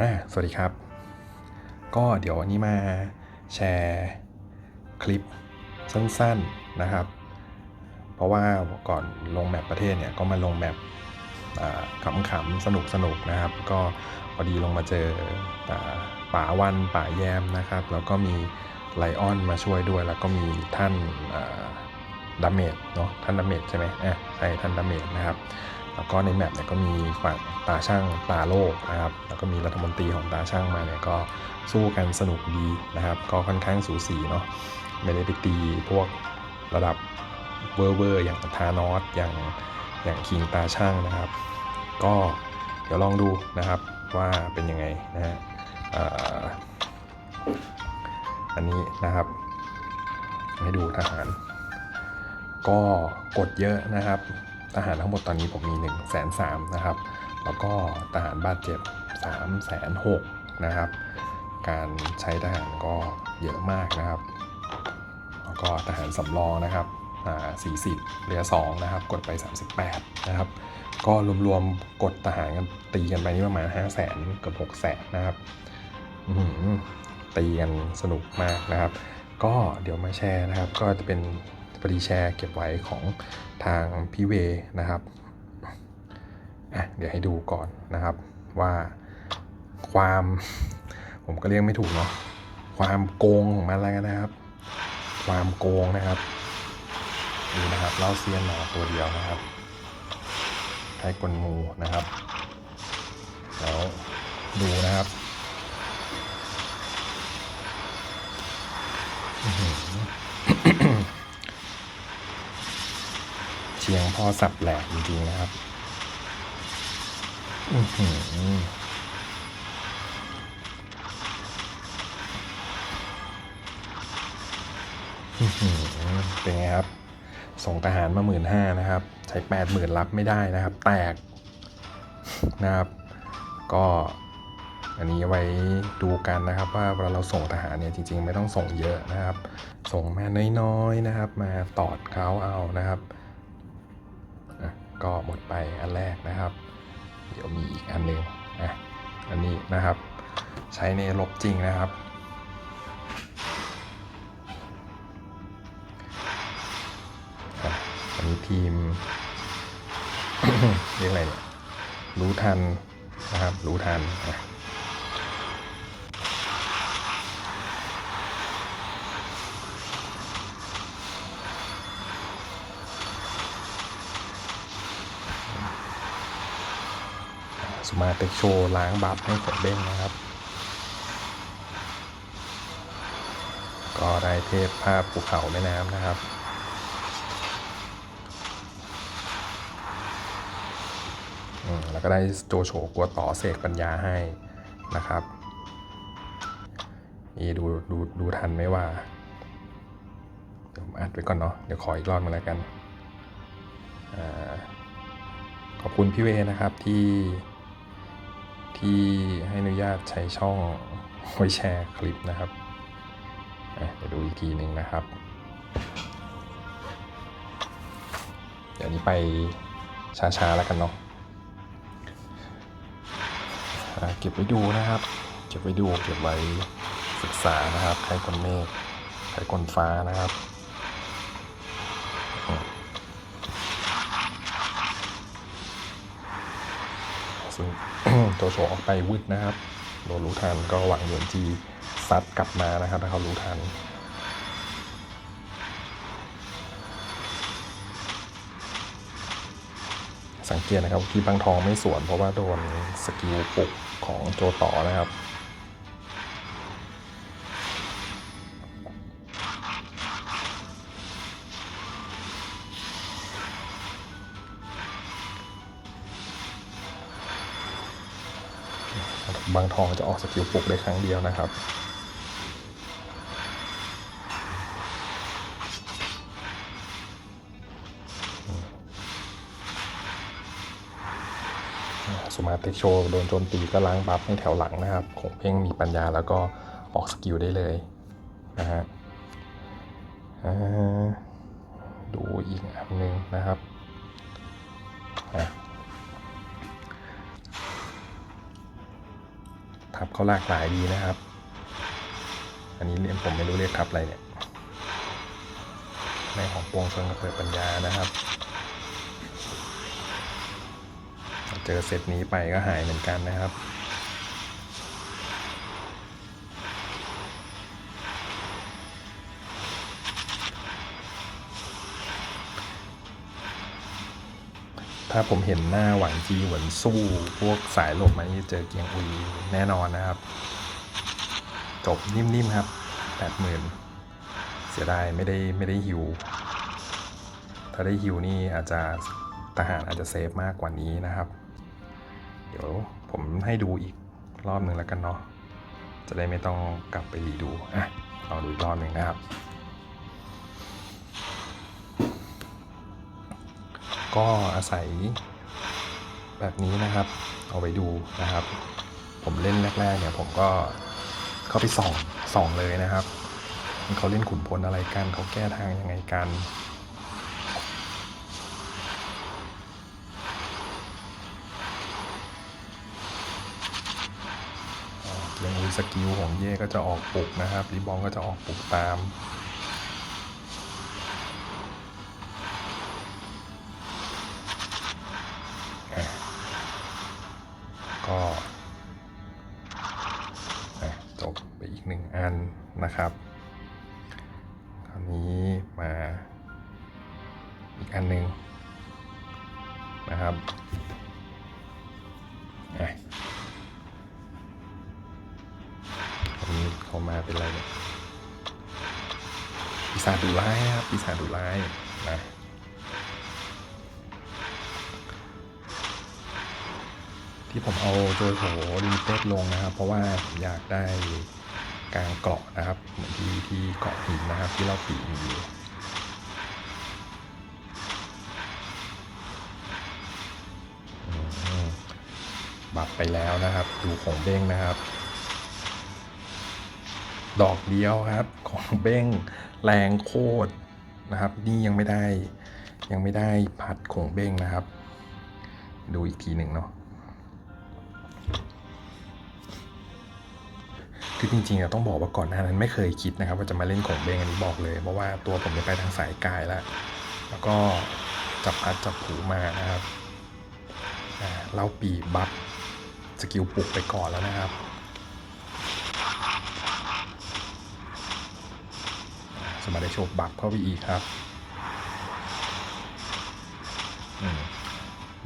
อ่าสวัสดีครับ ก็เดี๋ยววันนี้มาแชร์คลิปสั้นๆนะครับ เพราะว่าก่อนลงแมปประเทศเนี่ยก็มาลงแมปขำๆสนุกๆนะครับ ก็พอดีลงมาเจออ่าป่าวันป่าแยมนะครับ แล้วก็มีไลออนมาช่วยด้วย แล้วก็มีท่านดัมเมจเนาะท่านดัมเมจใช่ไหมอะใช่ท่านดัมเมจนะครับ แล้วก็ในแมปเนี่ยก็มีฝั่งตาช่างตาโลกนะครับแล้วก็มีรัฐมนตรีของตาช่างมาเนี่ยก็สู้กันสนุกดีนะครับ ก็ค่อนข้างสูสีเนาะไม่ได้ไปตีพวกระดับเวอร์เวอร์อย่างทานอสอย่างอย่างคิงตาช่างนะครับ ก็เดี๋ยวลองดูนะครับว่าเป็นยังไงนะฮะอันนี้นะครับ ให้ดูทหาร ก็กดเยอะนะครับ ทหารทั้งหมดตอนนี้ผมมี1นึ่งแสนสามนะครับ แล้วก็ทหารบาดเจ็บ3ามแสนหกนะครับ การใช้ทหารก็เยอะมากนะครับ แล้วก็ทหารสำรองนะครับอ่า40เหลือ2นะครับ กดไป 38 นะครับ ก็รวมๆ กดทหารกันตีกันไปนี่ประมาณ 5 0 0แสนเกือบ6แสนนะครับอืตีกันสนุกมากนะครับ ก็เดี๋ยวมาแชร์นะครับ ก็จะเป็น พอดีแชร์เก็บไว้ของทางพี่เวนะครับอะเดี๋ยวให้ดูก่อนนะครับว่าความผมก็เรียกไม่ถูกเนาะความโกงของมันแล้วกันนะครับ ความโกงนะครับดูนะครับเล่าเซียนหนอตัวเดียวนะครับใช้กลมูนะครับแล้วดูนะครับอือหือ เชียงพ่อสับแหลกจริงๆนะครับอือหืออือหือเป็นไงครับ ส่งทหารมาหมื่นห้านะครับ ใช้แปดหมื่นรับไม่ได้นะครับ แตกนะครับ ก็อันนี้ไว้ดูกันนะครับ ว่าเวลาเราส่งทหารเนี่ยจริง ๆ ไม่ต้องส่งเยอะนะครับ ส่งมาน้อยๆนะครับ มาตอดเขาเอานะครับ ก็หมดไปอันแรกนะครับ เดี๋ยวมีอีกอันหนึ่งอะอันนี้นะครับ ใช้ในลบจริงนะครับ อันนี้ทีมเรียกอะไรเนี่ยรู้ทันนะครับ รู้ทันนะส มาเต็กโชว์ล้างบัฟให้ผมเด้งนะครับ ก็ได้เทพภาพภูเขาแม่น้ำนะครับอืมแล้วก็ได้โจโฉกลัวต่อเสกปัญญาให้นะครับนี่ดูดูดูทันไหมว่าเดี๋ยวอัดไว้ก่อนเนาะเดี๋ยวขออีกรอบมาแล้วกันอาขอบคุณพี่เวนะครับที่ ที่ให้อนุญาตใช้ช่องไว้แชร์คลิปนะครับเดี๋ยวดูอีกทีหนึ่งนะครับ เดี๋ยวนี้ไปช้าๆแล้วกันเนาะเก็บไว้ดูนะครับ เก็บไว้ดูเก็บไว้ศึกษานะครับ ใครคนเมฆใครคนฟ้านะครับ ซึ่งโจโฉออกไปวึดนะครับโดนรู้ทันก็หวังเหรียญจีซัดกลับมานะครับถ้าเขารู้ทันสังเกตนะครับที่บางทองไม่สวนเพราะว่าโดนสกิลปลุกของโจต่อนะครับ บางทองจะออกสกิลปลุกได้ครั้งเดียวนะครับสุมาตกโชโดนโจมตีก็ล้างบัฟให้แถวหลังนะครับคงเพ่งมีปัญญาแล้วก็ออกสกิลได้เลยนะฮะดูอีกอันหนึ่งนะครับับเขาหลากหลายดีนะครับ อันนี้เรียนผมไม่รู้เรียกครับอะไรเนี่ยในของปวงชนกับเปิดปัญญานะครับ เจอเซตนี้ไปก็หายเหมือนกันนะครับ ถ้าผมเห็นหน้าหวังจีเหมือนสู้ พวกสายหลบมานี่เจอเกียงอุยแน่นอนนะครับ จบนิ่มๆครับแปดหมื่นเสียดายไม่ได้ไม่ได้ฮิว ถ้าได้ฮิวนี่อาจจะทหารอาจจะเซฟมากกว่านี้นะครับ เดี๋ยวผมให้ดูอีกรอบหนึ่งแล้วกันเนาะจะได้ไม่ต้องกลับไปรีดูอะลองดูอีกรอบหนึ่งนะครับ ก็อาศัยแบบนี้นะครับ เอาไปดูนะครับ ผมเล่นแรกๆเนี่ยผมก็เข้าไปส่องส่องเลยนะครับเขาเล่นขุนพลอะไรกันเขาแก้ทางยังไงกันอ่าเกียงอุยสกิลของเย่ก็จะออกปลุกนะครับรีบองก็จะออกปลุกตาม จบไปอีกหนึ่งอันนะครับคราวนี้มาอีกอันหนึ่งนะครับอะคราวนี้เขามาเป็นอะไรเนี่ยปีศาจดุร้ายครับปีศาจดุร้ายนะ ที่ผมเอาโจโฉลิมิเต็ดลงนะครับ เพราะว่าผมอยากได้กลางเกาะนะครับเหมือนที่ที่เกาะหินนะครับ ที่เราปีมีอยู่บับไปแล้วนะครับ ดูของเบ้งนะครับ ดอกเดียวครับ ของเบ้งแรงโคตรนะครับ นี่ยังไม่ได้ยังไม่ได้พัดของเบ้งนะครับ ดูอีกทีหนึ่งเนาะ คือจริงๆต้องบอกว่าก่อนหน้านั้นไม่เคยคิดนะครับ ว่าจะมาเล่นของเบงอันนี้บอกเลย เพราะว่าตัวผมไปทางสายกายแล้ว แล้วก็จับพัดจับผูมานะครับเล่าปีบัฟสกิลปลุกไปก่อนแล้วนะครับสมาได้โชว์บัฟเข้าไปอีกครับ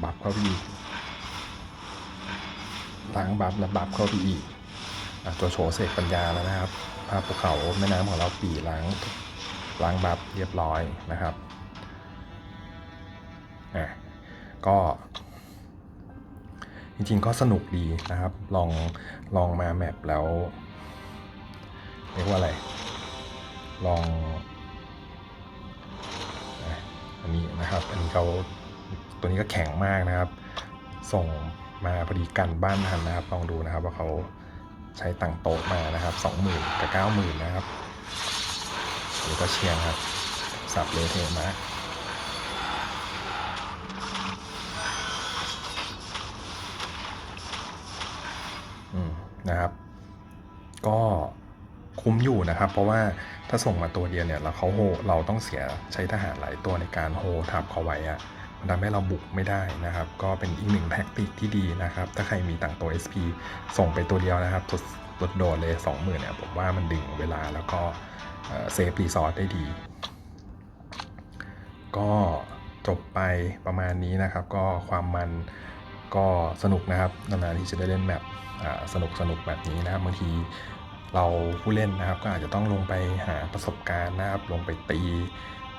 บัฟเข้าไปอีกล้างบัฟแล้วบัฟเข้าไปอีก ตัวโฉเสกปัญญาแล้วนะครับ ภาพภูเขาแม่น้ำของเราปีล้างล้างบัฟเรียบร้อยนะครับอะก็จริงๆก็สนุกดีนะครับ ลองลองมาแมปแล้วเรียกว่าอะไร ลอง อันนี้นะครับ อันนี้เขาตัวนี้ก็แข็งมากนะครับ ส่งมาพอดีกันบ้านทันนะครับ ลองดูนะครับว่าเขา ใช้ตังโต๊ะมานะครับสองหมื่นกับเก้าหมื่นนะครับอันนี้ก็เชียงครับ สับเลเทมาอืมนะครับ ก็คุ้มอยู่นะครับ เพราะว่าถ้าส่งมาตัวเดียวเนี่ยเราเขาโฮเราต้องเสียใช้ทหารหลายตัวในการโฮทับเขาไว้อะ ทำให้เราบุกไม่ได้นะครับ ก็เป็นอีกหนึ่งแท็กติกที่ดีนะครับ ถ้าใครมีต่างตัว SP ส่งไปตัวเดียวนะครับตัวตัวโดดเลย 20,000เนี่ยผมว่ามันดึงเวลาแล้วก็เซฟรีซอสได้ดี ก็จบไปประมาณนี้นะครับ ก็ความมันก็สนุกนะครับนานๆที่จะได้เล่นแบบสนุกสนุกแบบนี้นะครับบางทีเราผู้เล่นนะครับ ก็อาจจะต้องลงไปหาประสบการณ์นะครับ ลงไปตี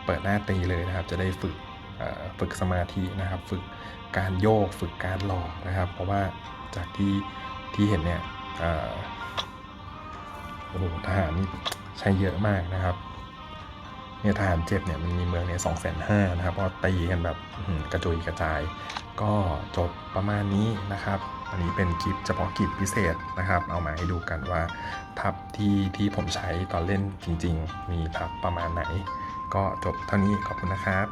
เปิดหน้าตีเลยนะครับ จะได้ฝึก ฝึกสมาธินะครับ ฝึกการโยกฝึกการหลอกนะครับ เพราะว่าจากที่ที่เห็นเนี่ยโอ้โหทหารนี่ใช้เยอะมากนะครับเนี่ยทหารเจ็บเนี่ยมันมีเมืองเนี่ยสองแสนห้านะครับก็ตีกันแบบกระจุยกระจาย ก็จบประมาณนี้นะครับ อันนี้เป็นคลิปเฉพาะกิจพิเศษนะครับ เอามาให้ดูกันว่าทับที่ที่ผมใช้ตอนเล่นจริง ๆ มีทับประมาณไหน ก็จบเท่านี้ขอบคุณนะครับ